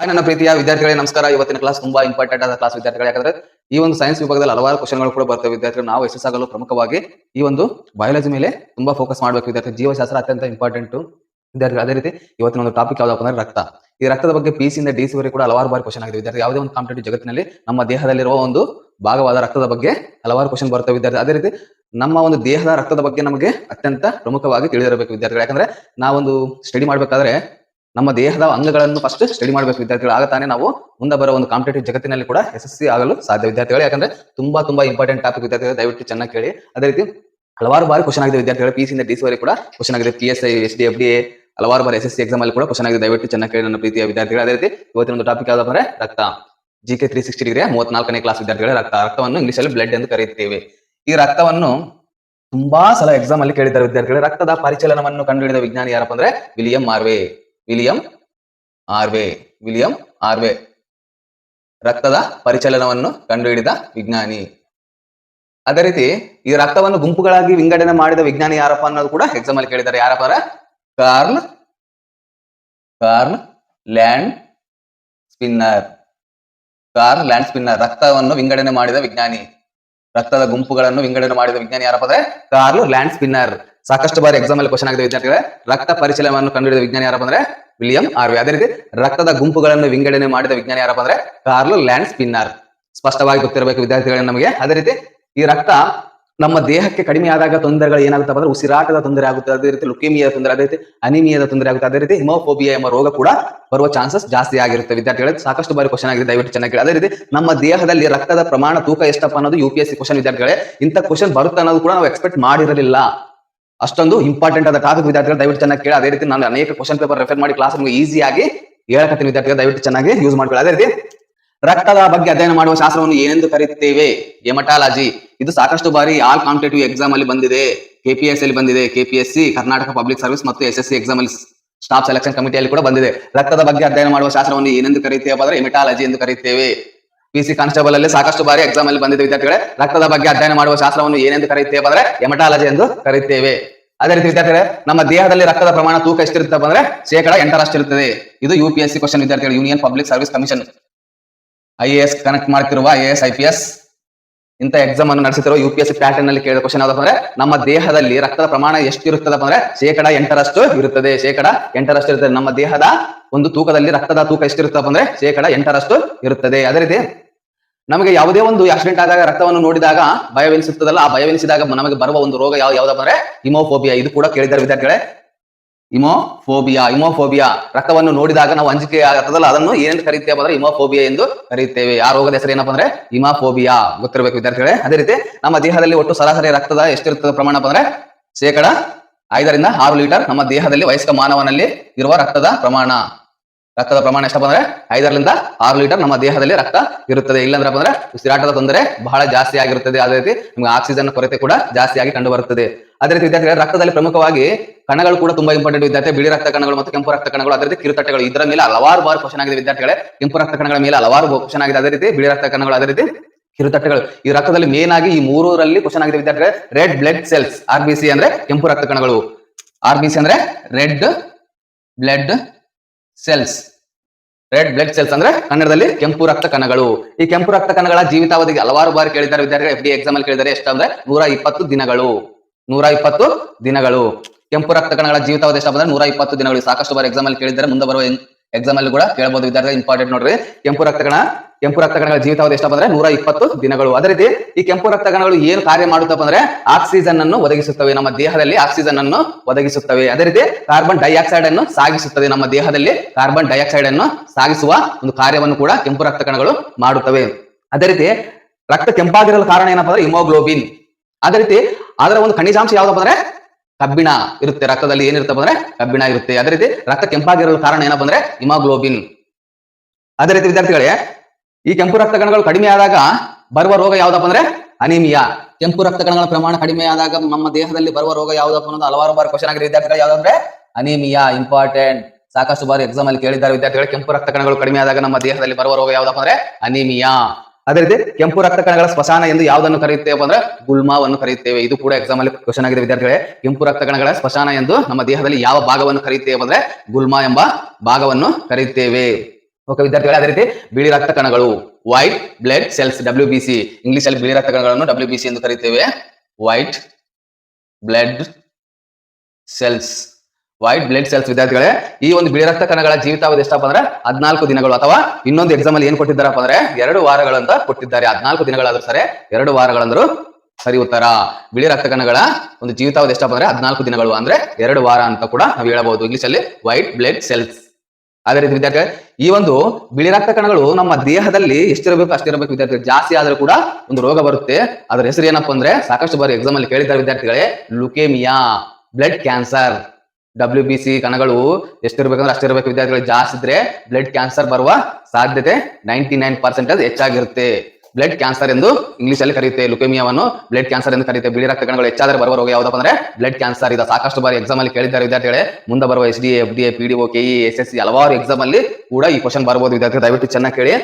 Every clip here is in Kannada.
ನನ್ನ ಪ್ರೀತಿಯ ವಿದ್ಯಾರ್ಥಿಗಳಿಗೆ ನಮಸ್ಕಾರ. ಇವತ್ತಿನ ಕ್ಲಾಸ್ ತುಂಬಾ ಇಂಪಾರ್ಟೆಂಟ್ ಆದ ಕ್ಲಾಸ್ ವಿದ್ಯಾರ್ಥಿಗಳು. ಯಾಕಂದ್ರೆ ಈ ಒಂದು ಸೈನ್ಸ್ ವಿಭಾಗದಲ್ಲಿ ಹಲವಾರು ಕ್ವಶನ್ಗಳು ಕೂಡ ಬರ್ತವೆ ವಿದ್ಯಾರ್ಥಿಗಳು. ನಾವು ಯಶಸ್ಸಾಗಲು ಪ್ರಮುಖವಾಗಿ ಈ ಒಂದು ಬಯಾಲಜಿ ಮೇಲೆ ತುಂಬಾ ಫೋಕಸ್ ಮಾಡಬೇಕು ವಿದ್ಯಾರ್ಥಿ. ಜೀವಶಾಸ್ತ್ರ ಅತ್ಯಂತ ಇಂಪಾರ್ಟೆಂಟ್ ವಿದ್ಯಾರ್ಥಿಗಳು. ಅದೇ ರೀತಿ ಇವತ್ತಿನ ಒಂದು ಟಾಪಿಕ್ ಯಾವ್ದಪ್ಪ ಅಂದ್ರೆ ರಕ್ತ. ಈ ರಕ್ತದ ಬಗ್ಗೆ ಪಿ ಇಂದ ಡಿ ಸಿ ವರೆಗೆ ಕೂಡ ಹಲವಾರು ಬಾರಿ ಕ್ವಶನ್ ಆಗಿದೆ ವಿದ್ಯಾರ್ಥಿ. ಯಾವುದೇ ಒಂದು ಕಾಂಪಿಟೇಟಿವ್ ಜಗತ್ತಿನಲ್ಲಿ ನಮ್ಮ ದೇಹದಲ್ಲಿರುವ ಒಂದು ಭಾಗವಾದ ರಕ್ತದ ಬಗ್ಗೆ ಹಲವಾರು ಕ್ವಶನ್ ಬರ್ತವೆ ವಿದ್ಯಾರ್ಥಿ. ಅದೇ ರೀತಿ ನಮ್ಮ ಒಂದು ದೇಹದ ರಕ್ತದ ಬಗ್ಗೆ ನಮಗೆ ಅತ್ಯಂತ ಪ್ರಮುಖವಾಗಿ ತಿಳಿದಿರಬೇಕು ವಿದ್ಯಾರ್ಥಿಗಳು. ಯಾಕಂದ್ರೆ ನಾವೊಂದು ಸ್ಟಡಿ ಮಾಡ್ಬೇಕಾದ್ರೆ ನಮ್ಮ ದೇಹದ ಅಂಗಗಳನ್ನು ಫಸ್ಟ್ ಸ್ಟಡಿ ಮಾಡಬೇಕು ವಿದ್ಯಾರ್ಥಿಗಳು. ಆಗ ತಾನೇ ನಾವು ಮುಂದೆ ಬರೋ ಒಂದು ಕಾಂಪಿಟೇಟಿವ್ ಜಗತ್ತಿನಲ್ಲಿ ಕೂಡ ಯಶಸ್ವಿ ಆಗಲು ಸಾಧ್ಯ ವಿದ್ಯಾರ್ಥಿಗಳು. ಯಾಕಂದ್ರೆ ತುಂಬಾ ತುಂಬಾ ಇಂಪಾರ್ಟೆಂಟ್ ಟಾಪಿಕ್ ವಿದ್ಯಾರ್ಥಿಗಳು, ದಯವಿಟ್ಟು ಚೆನ್ನಾಗಿ ಕೇಳಿ. ಅದೇ ರೀತಿ ಹಲವಾರು ಬಾರಿ ಕ್ವಶನ್ ಆಗಿದೆ ವಿದ್ಯಾರ್ಥಿಗಳು. ಪಿ ಇಂದ ಡಿ ಸಿ ವರೆಗೆ ಕೂಡ ಕ್ವಶನ್ ಆಗಿದೆ. P S I S D F D ಹಲವಾರು ಬಾರಿ ಎಸ್ ಎಸ್ ಸಿ ಎಕ್ಸಾಮ್ ಅಲ್ಲಿ ಕೂಡ ಕ್ವಶನ್ ಆಗಿದೆ. ದಯವಿಟ್ಟು ಚೆನ್ನಾಗಿ ಕೇಳಿ ನನ್ನ ಪ್ರೀತಿಯ ವಿದ್ಯಾರ್ಥಿಗಳು. ಅದೇ ರೀತಿ ಇವತ್ತಿನ ಒಂದು ಟಾಪಿಕ್ ಯಾವ್ದು ರಕ್ತ. G K three sixty degree ಮೂವತ್ನಾಲ್ಕನೇ class ವಿದ್ಯಾರ್ಥಿಗಳ ರಕ್ತ. ರಕ್ತವನ್ನು ಇಂಗ್ಲಿಷ್ ಅಲ್ಲಿ ಬ್ಲಡ್ ಎಂದು ಕರೆಯುತ್ತೇವೆ ಈ ರಕ್ತವನ್ನು ತುಂಬಾ ಸಲ ಎಕ್ಸಾಮ್ ಅಲ್ಲಿ ಕೇಳಿದ್ದಾರೆ ವಿದ್ಯಾರ್ಥಿಗಳು. ರಕ್ತದ ಪರಿಚಲನವನ್ನು ಕಂಡುಹಿಡಿದ ವಿಜ್ಞಾನಿ ಯಾರಪ್ಪ ಅಂದ್ರೆ William Harvey William Harvey William Harvey ರಕ್ತದ ಪರಿಚಲನವನ್ನು ಕಂಡುಹಿಡಿದ ವಿಜ್ಞಾನಿ. ಅದೇ ರೀತಿ ಈ ರಕ್ತವನ್ನು ಗುಂಪುಗಳಾಗಿ ವಿಂಗಡಣೆ ಮಾಡಿದ ವಿಜ್ಞಾನಿ ಯಾರಪ್ಪ ಅನ್ನೋದು ಕೂಡ ಎಕ್ಸಾಮ್ ಅಲ್ಲಿ ಕೇಳಿದ್ದಾರೆ. ಯಾರಪ್ಪ Karl Karl Landsteiner. Karl Landsteiner, ರಕ್ತವನ್ನು ವಿಂಗಡಣೆ ಮಾಡಿದ ವಿಜ್ಞಾನಿ. ರಕ್ತದ ಗುಂಪುಗಳನ್ನು ವಿಂಗಡಣೆ ಮಾಡಿದ ವಿಜ್ಞಾನಿ ಯಾರಪ್ಪ ಅಂದ್ರೆ ಕಾರ್ಲ್ ಲ್ಯಾಂಡ್ ಸ್ಪಿನ್ನರ್. ಸಾಕಷ್ಟು ಬಾರಿ ಎಕ್ಸಾಮ್ ಅಲ್ಲಿ ಕ್ವಶನ್ ಆಗಿದೆ ವಿದ್ಯಾರ್ಥಿಗಳೇ, ರಕ್ತ ಪರಿಚಲವನ್ನು ಕಂಡುಹಿಡಿದ ವಿಜ್ಞಾನಿ ಯಾರಪ್ಪ ಅಂದ್ರೆ ವಿಲಿಯಂ ಆರ್ವಿ. ಅದೇ ರೀತಿ ರಕ್ತದ ಗುಂಪುಗಳನ್ನು ವಿಂಗಡಣೆ ಮಾಡಿದ ವಿಜ್ಞಾನಿ ಯಾರಪ್ಪ ಅಂದ್ರೆ ಕಾರ್ಲ್ ಲ್ಯಾಂಡ್ ಸ್ಪಿನ್ನರ್ ಸ್ಪಷ್ಟವಾಗಿ ಗೊತ್ತಿರಬೇಕು ವಿದ್ಯಾರ್ಥಿಗಳೇ ನಮಗೆ. ಅದೇ ರೀತಿ ಈ ರಕ್ತ ನಮ್ಮ ದೇಹಕ್ಕೆ ಕಡಿಮೆ ಆದಾಗ ತೊಂದರೆಗಳು ಏನಾಗುತ್ತೆ ಅಂದ್ರೆ ಉಸಿರಾಟದ ತೊಂದರೆ ಆಗುತ್ತೆ. ಅದೇ ರೀತಿ ಲುಕೇಮಿಯಾದ ತೊಂದರೆ, ಅದೇ ರೀತಿ ಅನಿಮಿಯಾದ ತೊಂದರೆ ಆಗುತ್ತೆ. ಅದೇ ರೀತಿ ಹಿಮೋಫೋಬಿಯಾ ಎಂಬ ರೋಗ ಕೂಡ ಬರುವ ಚಾನ್ಸಸ್ ಜಾಸ್ತಿ ಆಗಿರುತ್ತೆ. ವಿದ್ಯಾರ್ಥಿಗಳಿಗೆ ಸಾಕಷ್ಟು ಬಾರಿ ಕ್ವಶನ್ ಆಗಿದೆ ದಯವಿಟ್ಟು ಚೆನ್ನಾಗಿ ಅದೇ ರೀತಿ ನಮ್ಮ ದೇಹದಲ್ಲಿ ರಕ್ತದ ಪ್ರಮಾಣ ತೂಕ ಎಷ್ಟಪ್ಪ ಅನ್ನೋದು U P S C question ವಿದ್ಯಾರ್ಥಿಗಳೇ, ಇಂಥ ಕ್ವಶನ್ ಬರುತ್ತೆ ಅನ್ನೋದು ಕೂಡ ನಾವು ಎಕ್ಸ್ಪೆಕ್ಟ್ ಮಾಡಿರಲಿಲ್ಲ. ಅಷ್ಟೊಂದು ಇಂಪಾರ್ಟೆಂಟ್ ಆದ ಟಾಪಿಕ್ ವಿದ್ಯಾರ್ಥಿಗಳು ದಯವಿಟ್ಟು ಚೆನ್ನಾಗಿ ಕೇಳಿ. ಅದೇ ರೀತಿ ನಾನು ಅನೇಕ ಕ್ವಶನ್ ಪೇಪರ್ ರೆಫರ್ ಮಾಡಿ ಕ್ಲಾಸ್ ನಿಮಗೆ ಈಸಿಯಾಗಿ ಹೇಳಕತ್ತೀನಿ ವಿದ್ಯಾರ್ಥಿಗಳು. ದಯವಿಟ್ಟು ಚೆನ್ನಾಗಿ ಯೂಸ್ ಮಾಡ್ಕೊಳ್ಳಿ. ಅದೇ ರೀತಿ ರಕ್ತದ ಬಗ್ಗೆ ಅಧ್ಯಯನ ಮಾಡುವ ಶಾಸ್ತ್ರವನ್ನು ಏನೆಂದು ಕರೆಯುತ್ತೇವೆ ಹೆಮಟಾಲಜಿ ಇದು ಸಾಕಷ್ಟು ಬಾರಿ ಆಲ್ ಕಾಂಪಿಟೇಟಿವ್ ಎಕ್ಸಾಮ್ ಅಲ್ಲಿ ಬಂದಿದೆ. ಕೆಪಿಎಸ್ ಅಲ್ಲಿ ಬಂದಿದೆ. ಕೆಪಿಎಸ್ಸಿ ಕರ್ನಾಟಕ ಪಬ್ಲಿಕ್ ಸರ್ವಿಸ್ ಮತ್ತು ಎಸ್ ಎಸ್ ಸಿ ಎಕ್ಸಾಮ್ ಅಲ್ಲಿ ಸ್ಟಾಫ್ ಸೆಲೆಕ್ಷನ್ ಕಮಿಟಿಯಲ್ಲಿ ಕೂಡ ಬಂದಿದೆ. ರಕ್ತದ ಬಗ್ಗೆ ಅಧ್ಯಯನ ಮಾಡುವ ಶಾಸ್ತ್ರವನ್ನು ಏನೆಂದು ಕರೆಯುತ್ತೇವೆ ಅಂದ್ರೆ ಹೆಮಟಾಲಜಿ ಎಂದು ಕರೆಯುತ್ತೇವೆ ಪಿ ಸಿ ಕಾನ್ಸ್ಟೇಬಲ್ ಅಲ್ಲಿ ಸಾಕಷ್ಟು ಬಾರಿ ಎಕ್ಸಾಮ್ ಅಲ್ಲಿ ಬಂದಿದೆ ವಿದ್ಯಾರ್ಥಿಗಳೇ, ರಕ್ತದ ಬಗ್ಗೆ ಅಧ್ಯಯನ ಮಾಡುವ ಶಾಸ್ತ್ರವನ್ನು ಏನೆಂದು ಕರೆಯುತ್ತೇವೆ ಅಂದ್ರೆ ಎಮಟಾಲಜಿ ಎಂದು ಕರೆಯುತ್ತೇವೆ. ಅದೇ ರೀತಿ ವಿದ್ಯಾರ್ಥಿಗಳೇ, ನಮ್ಮ ದೇಹದಲ್ಲಿ ರಕ್ತದ ಪ್ರಮಾಣ ತೂಕ ಎಷ್ಟಿರುತ್ತೆ ಅಂದ್ರೆ ಶೇಕಡ ಎಂಟರಷ್ಟಿರುತ್ತದೆ ಇದು U P S C question ವಿದ್ಯಾರ್ಥಿಗಳು union public service commission I A S connect ಮಾಡ್ತಿರುವ I A S I P S ಇಂತ ಎಕ್ಸಾಮ್ ಅನ್ನು ನಡೆಸುತ್ತಿರುವ U P S C pattern ಅಲ್ಲಿ ಕೇಳಿದ ಕ್ವಶನ್ ಯಾವ್ದಪ್ಪ ಅಂದ್ರೆ, ನಮ್ಮ ದೇಹದಲ್ಲಿ ರಕ್ತದ ಪ್ರಮಾಣ ಎಷ್ಟಿರುತ್ತದೆ ಅಂದ್ರೆ ಶೇಕಡ ಎಂಟರಷ್ಟು ಇರುತ್ತದೆ. ಶೇಕಡ ಎಂಟರಷ್ಟು ಇರುತ್ತದೆ. ನಮ್ಮ ದೇಹದ ಒಂದು ತೂಕದಲ್ಲಿ ರಕ್ತದ ತೂಕ ಎಷ್ಟಿರುತ್ತಪ್ಪ ಅಂದ್ರೆ ಶೇಕಡ ಎಂಟರಷ್ಟು ಇರುತ್ತದೆ. ಅದೇ ರೀತಿ ನಮಗೆ ಯಾವುದೇ ಒಂದು ಆಕ್ಸಿಡೆಂಟ್ ಆದಾಗ, ರಕ್ತವನ್ನು ನೋಡಿದಾಗ ಭಯವೆನಿಸುತ್ತದಲ್ಲ ಆ ಭಯವೆನಿಸಿದಾಗ ನಮಗೆ ಬರುವ ಒಂದು ರೋಗ ಯಾವ ಯಾವ್ದಪ್ಪ ಅಂದ್ರೆ ಹಿಮೋಫೋಬಿಯಾ. ಇದು ಕೂಡ ಕೇಳಿದ್ದಾರೆ ವಿದ್ಯಾರ್ಥಿಗಳೇ. ಇಮೋಫೋಬಿಯಾ ಇಮೋಫೋಬಿಯಾ ರಕ್ತವನ್ನು ನೋಡಿದಾಗ ನಾವು ಅಂಜಿಕೆ ಆಗ್ತದಲ್ಲ, ಅದನ್ನು ಏನೆಂದು ಕರೀತೇವೆ ಅಂದ್ರೆ ಇಮೋಫೋಬಿಯಾ ಎಂದು ಕರೀತೇವೆ. ಆ ರೋಗದ ಹೆಸರು ಏನಪ್ಪ ಅಂದ್ರೆ ಇಮಾಫೋಬಿಯಾ ಗೊತ್ತಿರಬೇಕು ವಿದ್ಯಾರ್ಥಿಗಳೇ. ಅದೇ ರೀತಿ ನಮ್ಮ ದೇಹದಲ್ಲಿ ಒಟ್ಟು ಸರಾಸರಿ ರಕ್ತದ ಎಷ್ಟಿರುತ್ತದೆ ಪ್ರಮಾಣ ಅಂದ್ರೆ ಶೇಕಡ ಐದರಿಂದ ಆರು ಲೀಟರ್ ನಮ್ಮ ದೇಹದಲ್ಲಿ ವಯಸ್ಕ ಮಾನವನಲ್ಲಿ ಇರುವ ರಕ್ತದ ಪ್ರಮಾಣ. ರಕ್ತದ ಪ್ರಮಾಣ ಎಷ್ಟಪ್ಪ ಅಂದ್ರೆ ಐದರಿಂದ ಆರು ಲೀಟರ್ ನಮ್ಮ ದೇಹದಲ್ಲಿ ರಕ್ತ ಇರುತ್ತದೆ. ಇಲ್ಲಂದ್ರಪ್ಪ ಅಂದ್ರೆ ಉಸಿರಾಟದ ತೊಂದರೆ ಬಹಳ ಜಾಸ್ತಿ ಆಗಿರುತ್ತದೆ. ಅದೇ ರೀತಿ ನಮ್ಗೆ ಆಕ್ಸಿಜನ್ ಕೊರತೆ ಕೂಡ ಜಾಸ್ತಿ ಆಗಿ ಕಂಡು ಬರುತ್ತದೆ. ಅದೇ ರೀತಿ ವಿದ್ಯಾರ್ಥಿಗಳು, ರಕ್ತದಲ್ಲಿ ಪ್ರಮುಖವಾಗಿ ಕಣಗಳು ಕೂಡ ತುಂಬಾ ಇಂಪಾರ್ಟೆಂಟ್ ವಿದ್ಯಾರ್ಥಿ ಬಿಳಿ ರಕ್ತ ಕಣಗಳು ಮತ್ತು ಕೆಂಪು ರಕ್ತ ಕಣಗಳು, ಅದೇ ರೀತಿ ಕಿರುತಟ್ಟೆಗಳು ಇದರ ಮೇಲೆ ಹಲವಾರು ಬಾರಿ ಕ್ವಶನ್ ಆಗಿದೆ ವಿದ್ಯಾರ್ಥಿಗಳೇ. ಕೆಂಪು ರಕ್ತ ಕಣಗಳ ಮೇಲೆ ಹಲವಾರು ಕ್ವಶನ್ ಆಗಿದೆ. ಅದೇ ರೀತಿ ಬಿಳಿ ರಕ್ತ ಕಣಗಳು, ಅದೇ ರೀತಿ ಕಿರುತಟ್ಟೆಗಳು ಈ ರಕ್ತದಲ್ಲಿ ಮೇನ್ ಆಗಿ ಈ ಮೂರರಲ್ಲಿ ಕ್ವಶನ್ ಆಗಿದೆ ವಿದ್ಯಾರ್ಥಿಗಳೇ ರೆಡ್ ಬ್ಲಡ್ ಸೆಲ್ಸ್ ಆರ್ ಅಂದ್ರೆ ಕೆಂಪು ರಕ್ತ ಕಣಗಳು. ಆರ್ ಅಂದ್ರೆ red blood cells red blood cells ಅಂದ್ರೆ ಕನ್ನಡದಲ್ಲಿ ಕೆಂಪು ರಕ್ತ ಕಣಗಳು. ಈ ಕೆಂಪು ರಕ್ತ ಕಣಗಳ ಜೀವಿತಾವಧಿಗೆ ಹಲವಾರು ಬಾರಿ ಕೇಳಿದ್ದಾರೆ. ವಿದ್ಯಾರ್ಥಿಗಳು ಎಫ್ ಡಿ ಎಕ್ಸಾಮ್ ಅಲ್ಲಿ ಕೇಳಿದ್ದಾರೆ. ಎಷ್ಟಂದ್ರೆ ನೂರ ಇಪ್ಪತ್ತು ದಿನಗಳು. ನೂರ ಇಪ್ಪತ್ತು ದಿನಗಳು. ಕೆಂಪು ರಕ್ತ ಕಣಗಳ ಜೀವಿತಾವಧಿ ಎಷ್ಟು ಅಂದ್ರೆ ನೂರ ಇಪ್ಪತ್ತು ದಿನಗಳು. ಸಾಕಷ್ಟು ಬಾರಿ ಎಕ್ಸಾಮ್ ಅಲ್ಲಿ ಕೇಳಿದ್ದಾರೆ. ಮುಂದೆ ಬರುವ ಎಕ್ಸಾಮ್ ಅಲ್ಲಿ ಕೂಡ ಕೇಳಬಹುದು ವಿದ್ಯಾರ್ಥಿ ಇಂಪಾರ್ಟೆಂಟ್ ನೋಡ್ರಿ. ಕೆಂಪು ರಕ್ತ ಕಣ, ಕೆಂಪು ರಕ್ತ ಕಣಗಳ ಜೀವಿತಾವಧಿ ಎಷ್ಟಪ್ಪ ಅಂದ್ರೆ ನೂರ ಇಪ್ಪತ್ತು ದಿನಗಳು. ಅದೇ ರೀತಿ ಈ ಕೆಂಪು ರಕ್ತ ಕಣಗಳು ಏನು ಕಾರ್ಯ ಮಾಡುತ್ತಪ್ಪ ಅಂದ್ರೆ ಆಕ್ಸಿಜನ್ ಅನ್ನು ಒದಗಿಸುತ್ತವೆ. ನಮ್ಮ ದೇಹದಲ್ಲಿ ಆಕ್ಸಿಜನ್ ಅನ್ನು ಒದಗಿಸುತ್ತವೆ. ಅದೇ ರೀತಿ ಕಾರ್ಬನ್ ಡೈಆಕ್ಸೈಡ್ ಅನ್ನು ಸಾಗಿಸುತ್ತದೆ ನಮ್ಮ ದೇಹದಲ್ಲಿ ಕಾರ್ಬನ್ ಡೈಆಕ್ಸೈಡ್ ಅನ್ನು ಸಾಗಿಸುವ ಒಂದು ಕಾರ್ಯವನ್ನು ಕೂಡ ಕೆಂಪು ರಕ್ತ ಕಣಗಳು ಮಾಡುತ್ತವೆ. ಅದೇ ರೀತಿ ರಕ್ತ ಕೆಂಪಾಗಿರಲು ಕಾರಣ ಏನಪ್ಪಾ ಅಂದ್ರೆ ಹಿಮೋಗ್ಲೋಬಿನ್ ಅದೇ ರೀತಿ ಅದರ ಒಂದು ಖನಿಜಾಂಶ ಯಾವ್ದಪ್ಪ ಅಂದ್ರೆ ಕಬ್ಬಿಣ ಇರುತ್ತೆ, ರಕ್ತದಲ್ಲಿ ಏನಿರುತ್ತಪ್ಪ ಅಂದ್ರೆ ಕಬ್ಬಿಣ ಇರುತ್ತೆ. ಅದೇ ರೀತಿ ರಕ್ತ ಕೆಂಪಾಗಿರಲು ಕಾರಣ ಏನಪ್ಪ ಅಂದ್ರೆ ಹಿಮೋಗ್ಲೋಬಿನ್. ಅದೇ ರೀತಿ ವಿದ್ಯಾರ್ಥಿಗಳೇ, ಈ ಕೆಂಪು ರಕ್ತ ಕಣಗಳು ಕಡಿಮೆ ಆದಾಗ ಬರುವ ರೋಗ ಯಾವ್ದಪ್ಪ ಅಂದ್ರೆ ಅನಿಮಿಯಾ. ಕೆಂಪು ರಕ್ತ ಕಣಗಳ ಪ್ರಮಾಣ ಕಡಿಮೆ ಆದಾಗ ನಮ್ಮ ದೇಹದಲ್ಲಿ ಬರುವ ರೋಗ ಯಾವ್ದಪ್ಪ ಅನ್ನೋದು ಹಲವಾರು ಬಾರಿ ಕ್ವಶನ್ ಆಗಿದೆ. ವಿದ್ಯಾರ್ಥಿಗಳು ಯಾವ್ದಂದ್ರೆ ಅನಿಮಿಯಾ ಇಂಪಾರ್ಟೆಂಟ್ ಸಾಕಷ್ಟು ಬಾರಿ ಎಕ್ಸಾಮ್ ಅಲ್ಲಿ ಕೇಳಿದ್ದಾರೆ ವಿದ್ಯಾರ್ಥಿಗಳು, ಕೆಂಪು ರಕ್ತ ಕಣಗಳು ಕಡಿಮೆ ಆದಾಗ ನಮ್ಮ ದೇಹದಲ್ಲಿ ಬರುವ ರೋಗ ಯಾವ್ದಪ್ಪ ಅಂದ್ರೆ ಅನಿಮಿಯಾ. ಅದೇ ರೀತಿ ಕೆಂಪು ರಕ್ತ ಕಣಗಳ ಸ್ಮಶಾನ ಎಂದು ಯಾವುದನ್ನು ಕರೆಯುತ್ತೇವೆ ಅಂದ್ರೆ ಗುಲ್ಮಾವನ್ನು ಕರೆಯುತ್ತೇವೆ. ಇದು ಕೂಡ ಎಕ್ಸಾಮ್ ಅಲ್ಲಿ ಕ್ವಶನ್ ಆಗಿದೆ ವಿದ್ಯಾರ್ಥಿಗಳೇ. ಕೆಂಪು ರಕ್ತ ಕಣಗಳ ಸ್ಮಶಾನ ಎಂದು ನಮ್ಮ ದೇಹದಲ್ಲಿ ಯಾವ ಭಾಗವನ್ನು ಕರೆಯುತ್ತೇವೆ ಅಂದ್ರೆ ಗುಲ್ಮಾ ಎಂಬ ಭಾಗವನ್ನು ಕರೆಯುತ್ತೇವೆ. ಓಕೆ ವಿದ್ಯಾರ್ಥಿಗಳೇ, ಅದೇ ರೀತಿ ಬಿಳಿ ರಕ್ತ ಕಣಗಳು white blood cells W B C English ಅಲ್ಲಿ ಬಿಳಿ ರಕ್ತ ಕಣಗಳನ್ನು ಡಬ್ಲ್ಯೂ ಬಿ ಸಿ ಎಂದು ಕರೆಯುತ್ತೇವೆ. White blood cells white blood cells ವಿದ್ಯಾರ್ಥಿಗಳೇ, ಈ ಒಂದು ಬಿಳಿ ರಕ್ತ ಕಣಗಳ ಜೀವಿತಾವಧಿ ಎಷ್ಟಪ್ಪ ಅಂದ್ರೆ ಹದಿನಾಲ್ಕು ದಿನಗಳು ಅಥವಾ ಇನ್ನೊಂದು ಎಕ್ಸಾಮ್ ಅಲ್ಲಿ ಏನ್ ಕೊಟ್ಟಿದ್ದಾರಪ್ಪ ಅಂದ್ರೆ ಎರಡು ವಾರಗಳಂತ ಕೊಟ್ಟಿದ್ದಾರೆ. ಹದಿನಾಲ್ಕು ದಿನಗಳಾದ್ರೂ ಸರಿ, ಎರಡು ವಾರಗಳಂದ್ರು ಸರಿ ಉತ್ತರ. ಬಿಳಿ ರಕ್ತ ಕಣಗಳ ಒಂದು ಜೀವಿತಾವಧಿ ಎಷ್ಟಪ್ಪ ಅಂದ್ರೆ ಹದಿನಾಲ್ಕು ದಿನಗಳು ಅಂದ್ರೆ ಎರಡು ವಾರ ಅಂತ ಕೂಡ ನಾವು ಹೇಳಬಹುದು ಇಂಗ್ಲಿಷ್ ಅಲ್ಲಿ ವೈಟ್ ಬ್ಲಡ್ ಸೆಲ್ಸ್ ಅದೇ ರೀತಿ ವಿದ್ಯಾರ್ಥಿ ಈ ಒಂದು ಬಿಳಿ ರಕ್ತ ಕಣಗಳು ನಮ್ಮ ದೇಹದಲ್ಲಿ ಎಷ್ಟಿರಬೇಕು ಅಷ್ಟಿರಬೇಕು ವಿದ್ಯಾರ್ಥಿಗಳು, ಜಾಸ್ತಿ ಆದ್ರೂ ಕೂಡ ಒಂದು ರೋಗ ಬರುತ್ತೆ. ಅದ್ರ ಹೆಸರು ಏನಪ್ಪಾ ಅಂದ್ರೆ ಸಾಕಷ್ಟು ಬಾರಿ ಎಕ್ಸಾಮ್ ಅಲ್ಲಿ ಕೇಳಿದ್ದಾರೆ ವಿದ್ಯಾರ್ಥಿಗಳೇ, leukaemia blood cancer W B C ಕಣಗಳು ಎಷ್ಟಿರ್ಬೇಕಂದ್ರೆ ಅಷ್ಟಿರ್ಬೇಕು. ವಿದ್ಯಾರ್ಥಿಗಳು ಜಾಸ್ತಿ ಇದ್ರೆ ಬ್ಲಡ್ ಕ್ಯಾನ್ಸರ್ ಬರುವ ಸಾಧ್ಯತೆ ನೈಂಟಿ ನೈನ್ ಪರ್ಸೆಂಟೇಜ್ ಹೆಚ್ಚಾಗಿರುತ್ತೆ. ಬ್ಲಡ್ ಕ್ಯಾನ್ಸರ್ ಎಂದು ಇಂಗ್ಲಿಷ್ ಅಲ್ಲಿ ಕರೆಯುತ್ತೆ. ಲುಕೇಮಿಯಾವನ್ನು ಬ್ಲಡ್ ಕ್ಯಾನ್ಸರ್ ಎಂದು ಕರೆಯುತ್ತೆ. ಬಿಳಿ ರಕ್ತ ಕಣಗಳು ಹೆಚ್ಚಾದ್ರೆ ಬರುವ ರೋಗ ಯಾವ್ದಪ್ಪ ಅಂದ್ರೆ ಬ್ಲಡ್ ಕ್ಯಾನ್ಸರ್ ಇದೆ ಸಾಕಷ್ಟು ಬಾರಿ ಎಕ್ಸಾಮ್ ಅಲ್ಲಿ ಕೇಳಿದ್ದಾರೆ ವಿದ್ಯಾರ್ಥಿಗಳೇ. ಮುಂದೆ ಬರುವ S D F D A P D O K E S S C ಹಲವಾರು ಎಕ್ಸಾಮ್ ಅಲ್ಲಿ ಕೂಡ ಈ ಕ್ವಶನ್ ಬರಬಹುದು ವಿದ್ಯಾರ್ಥಿ ದಯವಿಟ್ಟು ಚೆನ್ನಾಗಿ ಕೇಳಿ.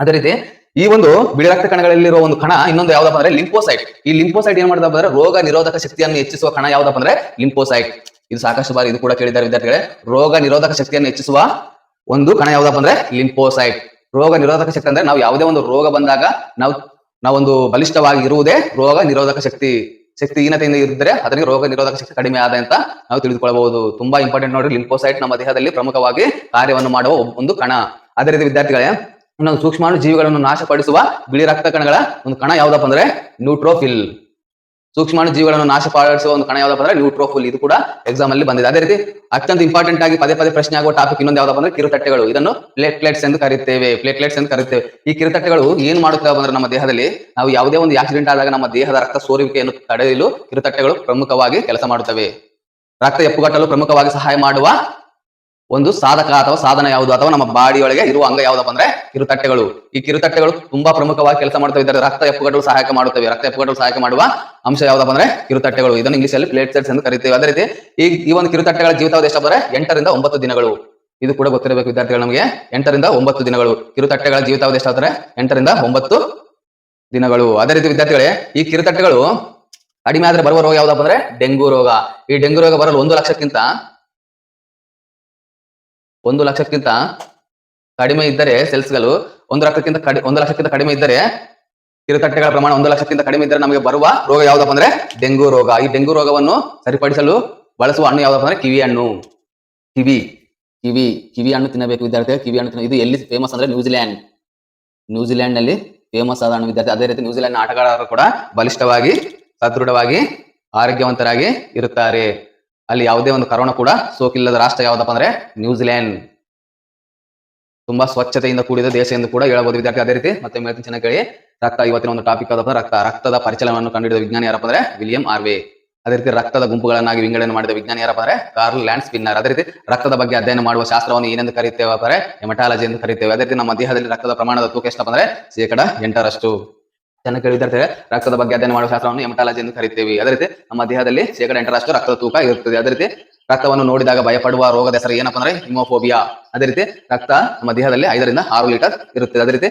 ಅದೇ ರೀತಿ ಈ ಒಂದು ಬಿಳಿ ರಕ್ತ ಕಣಗಳಲ್ಲಿರುವ ಒಂದು ಕಣ ಇನ್ನೊಂದು ಯಾವ್ದಪ್ಪ ಅಂದ್ರೆ ಲಿಂಪೋಸೈಟ್ ಈ ಲಿಂಪೋಸೈಟ್ ಏನ್ ಮಾಡ್ದಪ್ಪ ರೋಗ ನಿರೋಧಕ ಶಕ್ತಿಯನ್ನು ಹೆಚ್ಚಿಸುವ ಕಣ ಯಾವ್ದಪ್ಪ ಅಂದ್ರೆ ಲಿಂಪೋಸೈಟ್ ಇದು ಸಾಕಷ್ಟು ಬಾರಿ ಇದು ಕೂಡ ಕೇಳಿದ್ದಾರೆ ವಿದ್ಯಾರ್ಥಿಗಳೇ. ರೋಗ ನಿರೋಧಕ ಶಕ್ತಿಯನ್ನು ಹೆಚ್ಚಿಸುವ ಒಂದು ಕಣ ಯಾವ್ದಪ್ಪ ಅಂದ್ರೆ ಲಿಂಪೋಸೈಟ್ ರೋಗ ನಿರೋಧಕ ಶಕ್ತಿ ಅಂದ್ರೆ ನಾವು ಯಾವುದೇ ಒಂದು ರೋಗ ಬಂದಾಗ ನಾವು ನಾವೊಂದು ಬಲಿಷ್ಠವಾಗಿ ಇರುವುದೇ ರೋಗ ನಿರೋಧಕ ಶಕ್ತಿ ಶಕ್ತಿ ಹೀನತೆಯಿಂದ ಇದ್ದರೆ ಅದರಿಗೆ ರೋಗ ನಿರೋಧಕ ಶಕ್ತಿ ಕಡಿಮೆ ಆದ ಅಂತ ನಾವು ತಿಳಿದುಕೊಳ್ಳಬಹುದು. ತುಂಬಾ ಇಂಪಾರ್ಟೆಂಟ್ ನೋಡ್ರಿ ಲಿಂಪೋಸೈಟ್ ನಮ್ಮ ದೇಹದಲ್ಲಿ ಪ್ರಮುಖವಾಗಿ ಕಾರ್ಯವನ್ನು ಮಾಡುವ ಒಂದು ಕಣ. ಅದೇ ರೀತಿ ವಿದ್ಯಾರ್ಥಿಗಳೇ ಇನ್ನೊಂದು ಸೂಕ್ಷ್ಮಾಣು ಜೀವಿಗಳನ್ನು ನಾಶಪಡಿಸುವ ಬಿಳಿ ರಕ್ತ ಕಣಗಳ ಒಂದು ಕಣ ಯಾವ್ದಪ್ಪ ಅಂದ್ರೆ ನ್ಯೂಟ್ರೋಫಿಲ್. ಸೂಕ್ಷ್ಮಾಣು ಜೀವಿಗಳನ್ನು ನಾಶಪಡಿಸುವ ಒಂದು ಕಣ ಯಾವ್ದಪ್ಪ ಅಂದ್ರೆ ನ್ಯೂಟ್ರೋಫುಲ್. ಇದು ಕೂಡ ಎಕ್ಸಾಮ್ ಅಲ್ಲಿ ಬಂದಿದೆ. ಅದೇ ರೀತಿ ಅತ್ಯಂತ ಇಂಪಾರ್ಟೆಂಟ್ ಆಗಿ ಪದೇ ಪದೇ ಪ್ರಶ್ನೆ ಆಗುವ ಟಾಪಿಕ್ ಇನ್ನೊಂದು ಯಾವ್ದಪ್ಪ ಅಂದ್ರೆ ಕಿರುತಟ್ಟೆಗಳು. ಇದನ್ನು ಪ್ಲೇಟ್ಲೆಟ್ಸ್ ಎಂದು ಕರೀತೇವೆ. ಪ್ಲೇಟ್ಲೆಟ್ಸ್ ಎಂದು ಕರೀತೇವೆ. ಈ ಕಿರುತಟ್ಟೆಗಳು ಏನ್ ಮಾಡುತ್ತವೆ ಅಂದ್ರೆ ನಮ್ಮ ದೇಹದಲ್ಲಿ ನಾವು ಯಾವುದೇ ಒಂದು ಆಕ್ಸಿಡೆಂಟ್ ಆದಾಗ ನಮ್ಮ ದೇಹದ ರಕ್ತ ಸೋರುವಿಕೆಯನ್ನು ತಡೆಯಲು ಕಿರುತಟ್ಟೆಗಳು ಪ್ರಮುಖವಾಗಿ ಕೆಲಸ ಮಾಡುತ್ತವೆ. ರಕ್ತ ಎಪ್ಪುಗಟ್ಟಲು ಪ್ರಮುಖವಾಗಿ ಸಹಾಯ ಮಾಡುವ ಒಂದು ಸಾಧಕ ಅಥವಾ ಸಾಧನ ಯಾವುದು ಅಥವಾ ನಮ್ಮ ಬಾಡಿಯೊಳಗೆ ಇರುವ ಅಂಗ ಯಾವುದಪ್ಪ ಅಂದ್ರೆ ಕಿರುತಟ್ಟೆಗಳು. ಈ ಕಿರುತಟ್ಟೆಗಳು ತುಂಬಾ ಪ್ರಮುಖವಾಗಿ ಕೆಲಸ ಮಾಡ್ತವೆ. ಇದರ ರಕ್ತ ಎಪ್ಪುಗಟ್ಟಲು ಸಹಾಯಕ ಮಾಡುತ್ತವೆ. ರಕ್ತ ಎಪ್ಪುಗಟ್ಟಲು ಸಹಾಯಕ ಮಾಡುವ ಅಂಶ ಯಾವ್ದಪ್ಪ ಅಂದ್ರೆ ಕಿರುತಟ್ಟೆಗಳು. ಇದನ್ನು ಇಂಗ್ಲಿಷ್ ಅಲ್ಲಿ ಪ್ಲೇಟ್ಲೆಟ್ಸ್ ಎಂದು ಕರೀತೀವಿ. ಅದೇ ರೀತಿ ಈ ಈ ಒಂದು ಕಿರುತಟ್ಟೆಗಳ ಜೀವಿತಾವಧಿ ಎಷ್ಟಪ್ಪ ಅಂದ್ರೆ ಎಂಟರಿಂದ ಒಂಬತ್ತು ದಿನಗಳು. ಇದು ಕೂಡ ಗೊತ್ತಿರಬೇಕು ವಿದ್ಯಾರ್ಥಿಗಳು ನಮಗೆ. ಎಂಟರಿಂದ ಒಂಬತ್ತು ದಿನಗಳು. ಕಿರುತಟ್ಟೆಗಳ ಜೀವಿತಾವಧಿ ಎಷ್ಟಾದ್ರೆ ಎಂಟರಿಂದ ಒಂಬತ್ತು ದಿನಗಳು. ಅದೇ ರೀತಿ ವಿದ್ಯಾರ್ಥಿಗಳೇ, ಈ ಕಿರುತಟ್ಟೆಗಳು ಕಡಿಮೆ ಆದ್ರೆ ಬರುವ ರೋಗ ಯಾವ್ದಪ್ಪ ಅಂದ್ರೆ ಡೆಂಗು ರೋಗ. ಈ ಡೆಂಗು ರೋಗ ಬರಲು ಒಂದು ಲಕ್ಷಕ್ಕಿಂತ ಒಂದು ಲಕ್ಷಕ್ಕಿಂತ ಕಡಿಮೆ ಇದ್ದರೆ ಸೆಲ್ಸ್ಗಳು ಒಂದು ಲಕ್ಷಕ್ಕಿಂತ ಕಡಿ, ಒಂದು ಲಕ್ಷಕ್ಕಿಂತ ಕಡಿಮೆ ಇದ್ದರೆ ಕಿರುತಟ್ಟೆಗಳ ಪ್ರಮಾಣ ಒಂದು ಲಕ್ಷಕ್ಕಿಂತ ಕಡಿಮೆ ಇದ್ದರೆ ನಮಗೆ ಬರುವ ರೋಗ ಯಾವುದಪ್ಪ ಅಂದ್ರೆ ಡೆಂಗು ರೋಗ. ಈ ಡೆಂಗು ರೋಗವನ್ನು ಸರಿಪಡಿಸಲು ಬಳಸುವ ಹಣ್ಣು ಯಾವುದಪ್ಪ ಅಂದ್ರೆ ಕಿವಿ ಹಣ್ಣು. ಕಿವಿ ಕಿವಿ ಕಿವಿ ಹಣ್ಣು ತಿನ್ನಬೇಕು ವಿದ್ಯಾರ್ಥಿಗಳು. ಕಿವಿ ಹಣ್ಣು ಇದು ಎಲ್ಲಿ ಫೇಮಸ್ ಅಂದ್ರೆ ನ್ಯೂಜಿಲ್ಯಾಂಡ್. ನ್ಯೂಜಿಲ್ಯಾಂಡ್ನಲ್ಲಿ ಫೇಮಸ್ ಆದ ಹಣ್ಣು ವಿದ್ಯಾರ್ಥಿ ಅದೇ ರೀತಿ ನ್ಯೂಜಿಲ್ಯಾಂಡ್ ಆಟಗಾರರು ಕೂಡ ಬಲಿಷ್ಠವಾಗಿ, ಸದೃಢವಾಗಿ, ಆರೋಗ್ಯವಂತರಾಗಿ ಇರುತ್ತಾರೆ. ಅಲ್ಲಿ ಯಾವುದೇ ಒಂದು ಕರೋನಾ ಕೂಡ ಸೋಕಿಲ್ಲದ ರಾಷ್ಟ್ರ ಯಾವುದಪ್ಪ ಅಂದ್ರೆ ನ್ಯೂಜಿಲ್ಯಾಂಡ್ ತುಂಬಾ ಸ್ವಚ್ಛತೆಯಿಂದ ಕೂಡಿದ ದೇಶ ಎಂದು ಕೂಡ ಹೇಳಬಹುದು ವಿದ್ಯಾರ್ಥಿ. ಅದೇ ರೀತಿ ಮತ್ತೆ ಹೇಳ್ತೀನಿ ಚೆನ್ನಾಗಿ ಕೇಳಿ, ರಕ್ತ ಇವತ್ತಿನ ಒಂದು ಟಾಪಿಕ್ ಆದಪ್ಪ ರಕ್ತ, ರಕ್ತದ ಪರಿಚಲನವನ್ನು ಕಂಡುಹಿಡಿದ ವಿಜ್ಞಾನಿ ಯಾರಪ್ಪ ಅಂದ್ರೆ ವಿಲಿಯಂ ಆರ್ವೆ. ಅದೇ ರೀತಿ ರಕ್ತದ ಗುಂಪುಗಳನ್ನಾಗಿ ವಿಂಗಡಣೆ ಮಾಡಿದ ವಿಜ್ಞಾನಿ ಯಾರಪ್ಪ ಅಂದ್ರೆ ಕಾರ್ಲ್ ಲ್ಯಾಂಡ್ ಸ್ಪಿನ್ನರ್. ಅದೇ ರೀತಿ ರಕ್ತದ ಬಗ್ಗೆ ಅಧ್ಯಯನ ಮಾಡುವ ಶಾಸ್ತ್ರವನ್ನು ಏನೆಂದು ಕರೀತೇವೆ ಅಂದ್ರೆ ಹೆಮಟಾಲಜಿ ಎಂದು ಕರೀತೇವೆ ಅದೇ ರೀತಿ ನಮ್ಮ ದೇಹದಲ್ಲಿ ರಕ್ತದ ಪ್ರಮಾಣದ ತೂಕ ಎಷ್ಟಪ್ಪ ಅಂದ್ರೆ ಶೇಕಡ ಎಂಟರಷ್ಟು. ಚೆನ್ನಾಗಿ ಕೇಳಿ ವಿದ್ಯಾರ್ಥಿಗಳೇ ರಕ್ತದ ಬಗ್ಗೆ ಅಧ್ಯಯನ ಮಾಡುವ ಶಾಸ್ತ್ರವನ್ನು ಎಮಟಾಲಜಿ ಎಂದು ಕರಿತೇವೆ. ಅದೇ ರೀತಿ ನಮ್ಮ ದೇಹದಲ್ಲಿ ಶೇಕಡ ಎಂಟರಷ್ಟು ರಕ್ತದ ತೂಕ ಇರುತ್ತದೆ. ಅದೇ ರೀತಿ ರಕ್ತವನ್ನು ನೋಡಿದಾಗ ಭಯಪಡುವ ರೋಗದ ಹೆಸರು ಏನಪ್ಪ ಅಂದ್ರೆ ಹಿಮೋಫೋಬಿಯಾ. ಅದೇ ರೀತಿ ರಕ್ತ ನಮ್ಮ ದೇಹದಲ್ಲಿ ಐದರಿಂದ ಆರು ಲೀಟರ್ ಇರುತ್ತದೆ. ಅದೇ ರೀತಿ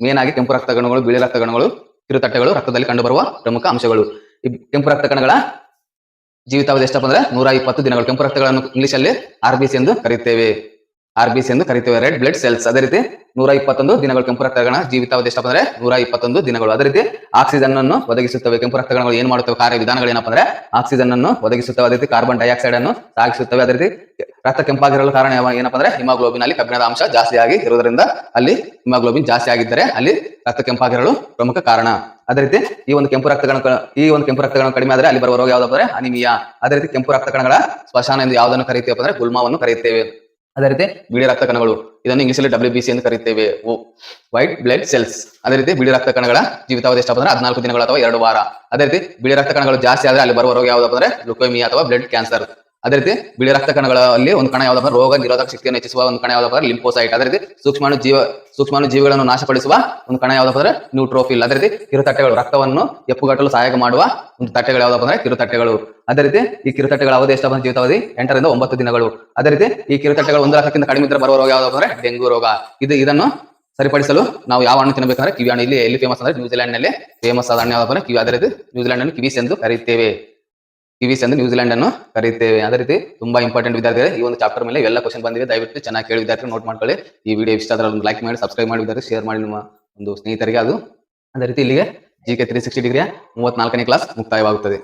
ಮೇನ್ ಆಗಿ ಕೆಂಪು ರಕ್ತ ಕಣಗಳು, ಬಿಳಿ ರಕ್ತ ಕಣಗಳು, ಕಿರುತಟ್ಟೆಗಳು, ರಕ್ತದಲ್ಲಿ ಕಂಡುಬರುವ ಪ್ರಮುಖ ಅಂಶಗಳು. ಈ ಕೆಂಪು ರಕ್ತ ಕಣಗಳ ಜೀವಿತಾವಧಿ ಎಷ್ಟಪ್ಪ ಅಂದ್ರೆ ನೂರ ಇಪ್ಪತ್ತು ದಿನಗಳು. ಕೆಂಪು ರಕ್ತಗಳನ್ನು ಇಂಗ್ಲಿಷ್ ಅಲ್ಲಿ ಆರ್ ಬಿ ಸಿ ಎಂದು ಕರೀತೇವೆ. ಆರ್ ಬಿ ಸಿ ಎಂದು ಕರಿತೇವೆ. ರೆಡ್ ಬ್ಲಡ್ ಸೆಲ್ಸ್ ಅದೇ ರೀತಿ ನೂರ ಇಪ್ಪತ್ತೊಂದು ದಿನಗಳು ಕೆಂಪು ರಕ್ತಗಳ ಜೀವಿತಾವಧಿ ಎಷ್ಟಪ್ಪ ಅಂದ್ರೆ ನೂರ ಇಪ್ಪತ್ತೊಂದು ದಿನಗಳು. ಅದೇ ರೀತಿ ಆಕ್ಸಿಜನ್ ಅನ್ನು ಒದಗಿಸುತ್ತವೆ. ಕೆಂಪು ರಕ್ತಗಳು ಏನ್ ಮಾಡುತ್ತವೆ? ಕಾರ್ಯ ವಿಧಾನಗಳು ಏನಪ್ಪ ಅಂದ್ರೆ ಆಕ್ಸಿಜನ್ ಅನ್ನು ಒದಗಿಸುತ್ತವೆ. ಅದೇ ರೀತಿ ಕಾರ್ಬನ್ ಡೈಆಕ್ಸೈಡ್ ಅನ್ನು ಸಾಗಿಸುತ್ತವೆ. ಅದೇ ರೀತಿ ರಕ್ತ ಕೆಂಪಾಗಿರಲು ಕಾರಣ ಏನಪ್ಪ ಅಂದ್ರೆ ಹಿಮೋಗ್ಲೋಬಿನ್ ಅಲ್ಲಿ ಕಬ್ಬಿಣದ ಅಂಶ ಜಾಸ್ತಿ ಆಗಿ ಇರುವುದರಿಂದ ಅಲ್ಲಿ ಹಿಮೋಗ್ಲೋಬಿನ್ ಜಾಸ್ತಿ ಆಗಿದ್ದರೆ ಅಲ್ಲಿ ರಕ್ತ ಕೆಂಪಾಗಿರಲು ಪ್ರಮುಖ ಕಾರಣ. ಅದೇ ರೀತಿ ಈ ಒಂದು ಕೆಂಪು ರಕ್ತಗಳ ಈ ಒಂದು ಕೆಂಪು ರಕ್ತಗಳನ್ನು ಕಡಿಮೆ ಆದರೆ ಅಲ್ಲಿ ಬರುವ ರೋಗ ಯಾವ್ದಪ್ಪ ಅಂದ್ರೆ ಅನಿಮಿಯಾ. ಅದೇ ರೀತಿ ಕೆಂಪು ರಕ್ತ ಕಣಗಳ ಸ್ಮಶಾನ ಎಂದು ಯಾವುದನ್ನು ಕರೀತೇವೆ ಅಂದ್ರೆ ಗುಲ್ಮಾವನ್ನು ಕರೆಯುತ್ತೇವೆ ಅದೇ ರೀತಿ ಬಿಳಿ ರಕ್ತ ಕಣಗಳು. ಇದನ್ನು ಇಂಗ್ಲಿಷ್ ಅಲ್ಲಿ ಡಬ್ಲ್ಯೂ ಬಿ ಸಿ ಎಂದು ಕರೀತೇವೆ. ವೈಟ್ ಬ್ಲಡ್ ಸೆಲ್ಸ್ ಅದೇ ರೀತಿ ಬಿಳಿ ರಕ್ತ ಕಣಗಳ ಜೀವಿತಾವಧಿ ಎಷ್ಟಪ್ಪ ಅಂದ್ರೆ ಹದಿನಾಲ್ಕು ದಿನಗಳು ಅಥವಾ ಎರಡು ವಾರ. ಅದೇ ರೀತಿ ಬಿಳಿ ರಕ್ತ ಕಣಗಳು ಜಾಸ್ತಿ ಆದ್ರೆ ಅಲ್ಲಿ ಬರುವ ರೋಗ ಯಾವ್ದಪ್ಪ ಅಂದ್ರೆ ಲುಕೋಮಿಯಾ ಅಥವಾ ಬ್ಲಡ್ ಕ್ಯಾನ್ಸರ್ ಅದೇ ರೀತಿ ಬಿಳಿ ರಕ್ತ ಕಣಗಳಲ್ಲಿ ಒಂದು ಕಣ ಯಾವ್ದಪ್ಪ ರೋಗ ನಿರೋಧಕ ಶಕ್ತಿಯನ್ನು ಹೆಚ್ಚಿಸುವ ಒಂದು ಕಣ ಯಾವ್ದಪ್ಪ ಲಿಂಪೋಸೈಟ್ ಅದೇ ರೀತಿ ಸೂಕ್ಷ್ಮಾಣು ಜೀವ, ಸೂಕ್ಷ್ಮಾಣು ಜೀವಿಗಳನ್ನು ನಾಶಪಡಿಸುವ ಒಂದು ಕಣ ಯಾವ್ದಪ್ಪ ಅಂದ್ರೆ ನ್ಯೂಟ್ರೋಫಿಲ್. ಅದೇ ರೀತಿ ಕಿರುತಟ್ಟೆಗಳು, ರಕ್ತವನ್ನು ಎಪ್ಪುಗಟ್ಟಲು ಸಹಾಯಕ ಮಾಡುವ ಒಂದು ತಟ್ಟೆಗಳು ಯಾವ್ದಪ್ಪ ಅಂದ್ರೆ ಕಿರುತಟ್ಟೆಗಳು. ಅದೇ ರೀತಿ ಈ ಕಿರುತಟ್ಟೆಗಳ ಅವಧಿ ಎಷ್ಟು ಬಂದ ಜೀವಿತಾವಧಿ? ಎಂಟರಿಂದ ಒಂಬತ್ತು ದಿನಗಳು. ಅದೇ ರೀತಿ ಈ ಕಿರುತಟ್ಟೆಗಳು ಒಂದು ಲಕ್ಷಕ್ಕಿಂತ ಕಡಿಮೆ ಇದ್ದರೆ ಬರುವ ರೋಗ ಯಾವ್ದಪ್ಪ ಅಂದ್ರೆ ಡೆಂಗು ರೋಗ. ಇದು, ಇದನ್ನು ಸರಿಪಡಿಸಲು ನಾವು ಯಾವ ಹಣ್ಣು ತಿನ್ನಬೇಕಂದ್ರೆ ಕಿವಿ ಹಣ್ಣು. ಇಲ್ಲಿ ಎಲ್ಲಿ ಫೇಮಸ್ ಅಂದ್ರೆ ನ್ಯೂಜಿಲೆಂಡ್ನಲ್ಲಿ ಫೇಮಸ್ ಆದ ಹಣ್ಣು ಯಾವ್ದಪ್ಪ ಕಿವಿ. ಅದೇ ರೀತಿ ನ್ಯೂಜಿಲೆಂಡ್ ಅನ್ನು ಕಿವಿಸ್ ಎಂದು ಕರೀತೇವೆ ಕಿವೀಸ್ ಅಂದ್ರೆ ನ್ಯೂಜಿಲೆಂಡ್ ಅನ್ನು ಕರೀತೇವೆ ಅದೇ ರೀತಿ ತುಂಬಾ ಇಂಪಾರ್ಟೆಂಟ್ ವಿದ್ಯಾರ್ಥಿಗಳು, ಈ ಒಂದು ಚಾಪ್ಟರ್ ಮೇಲೆ ಎಲ್ಲ ಕ್ವಶನ್ ಬಂದಿವೆ. ದಯವಿಟ್ಟು ಚೆನ್ನಾಗಿ ಕೇಳಿ ವಿದ್ಯಾರ್ಥಿ ನೋಟ್ ಮಾಡ್ಕೊಳ್ಳಿ. ಈ ವಿಡಿಯೋ ಇಷ್ಟ ಆದ್ರೆ ಒಂದು ಲೈಕ್ ಮಾಡಿ ಸಬ್ಸ್ಕ್ರೈಬ್ ಮಾಡಿ ವಿದ್ಯಾರ್ಥಿ ಶೇರ್ ಮಾಡಿ ನಿಮ್ಮ ಒಂದು ಸ್ನೇಹಿತರಿಗೆ. ಅದು ಅದೇ ರೀತಿ ಇಲ್ಲಿಗೆ ಜಿ ಕೆ ತ್ರೀ ಸಿಕ್ಸ್ಟಿ ಡಿಗ್ರಿಯ ಮೂವತ್ನಾಲ್ಕನೇ ಕ್ಲಾಸ್ ಮುಕ್ತಾಯವಾಗುತ್ತದೆ.